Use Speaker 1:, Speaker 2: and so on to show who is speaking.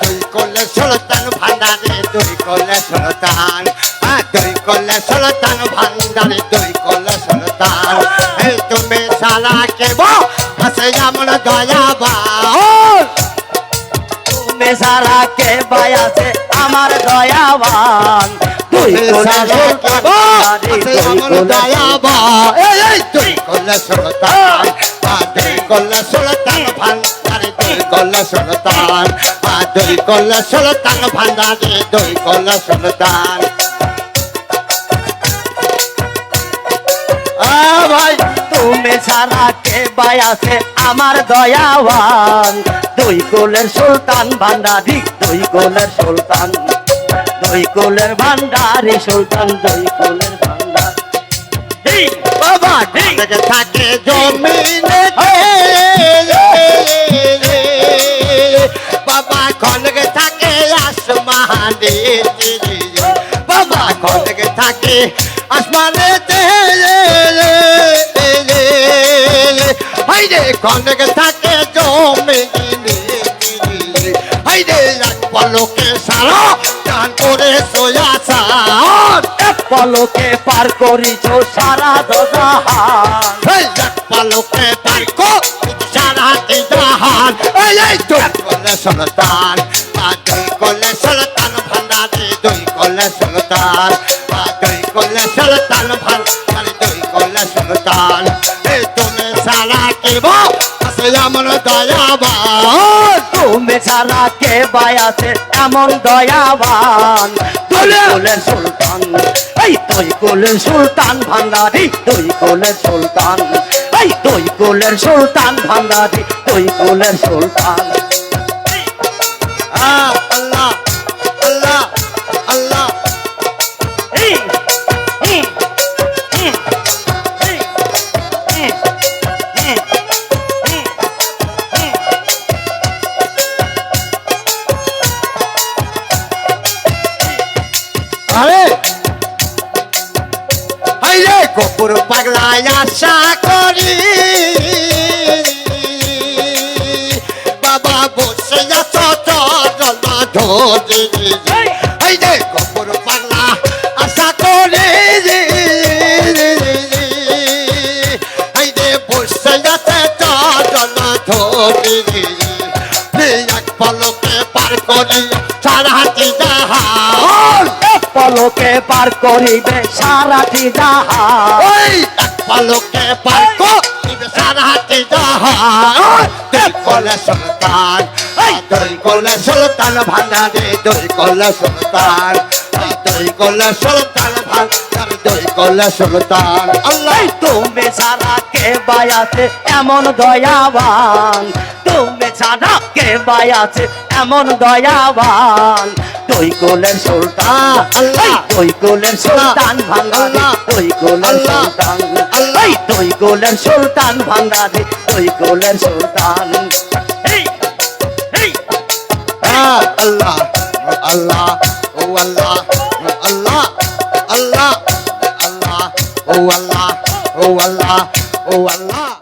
Speaker 1: তুই করলে সুলতান ভান্ডারে তুই করলে সুলতান। তুই করলে সুলতান ভান্ডারে তুই করলে সুলতান। এই তুমি সারা কেব আছে যেমন দয়াবা
Speaker 2: তুমি সারা কে বায়াছে আমার দয়াবান তুই কোলে
Speaker 1: দয়াবা এই এই তুই করলে সুলতান। তুই করলে সুলতান ভান্ডারে করলে সুলতান তুই করলে সুলতান, ভান্ডারে তুই করলে সুলতান। আ ভাই,
Speaker 2: তুমি সারা কে বায়াছে আমার দয়াবান? দুই কোলের সুলতান, ভান্ডারি, দুই কোলের সুলতান। দুই কোলের ভান্ডারি সুলতান, দুই কোলের ভান্ডার।
Speaker 1: আসমানে বাবা খনকে থাকে আসমানে হাইরে খনকে থাকে জমিনে হাইরে পলকে সারা গান করে সোয়া সার।
Speaker 2: পলকে পার করিছ সারা দজাহান
Speaker 1: এই এক পালকে সারা জাহান এই এই দুই কলে সুলতান দুই কলে সুলতান ভান্ডারে দুই কলে সুলতান। এই তুমি সারা কেব আছে এমন দয়াবান।
Speaker 2: তুমি সারা কে বায়াছে এমন দয়াবান? তুই কোলের সুলতান এই তুই কোলের সুলতান ভান্ডারি তুই কোলের সুলতান এই তুই কোলের সুলতান ভান্ডারি তুই কোলের সুলতান।
Speaker 1: আ কপুর পাগলায় আশা করি। বাবা বসে আছো চরণ ধরে। আইরে কপুর পাগলা আশা করি। আইরে বসে আছে চরণ ধরে। পলকে পার
Speaker 2: করিবে সারাটি জাহান
Speaker 1: ওই এক পালকে জাহান তুই কলে সুলতান কলে সুলতান ভান্ডারে তুই কলে সুলতান কলে সুলতান ভান্ডারে তুই কলে সুলতান। আল্লাহ!
Speaker 2: তুমি বায়াছে এমন দয়াবান? তুমি ছাড়া কে বায়াছে এমন দয়াবান? তুই কোলের সুলতান
Speaker 1: আল্লাহ।
Speaker 2: তুই কোলের সুলতান ভাঙ্গারি
Speaker 1: আল্লাহ।
Speaker 2: তুই
Speaker 1: আল্লাহ।
Speaker 2: সুলতান
Speaker 1: আল্লাহ।
Speaker 2: তুই কোলের সুলতান ভাঙ্গারি তুই কোলের সুলতান
Speaker 1: Ah, Allah, Allah, oh Allah, Allah, Allah, Allah, oh Allah, oh Allah, oh Allah.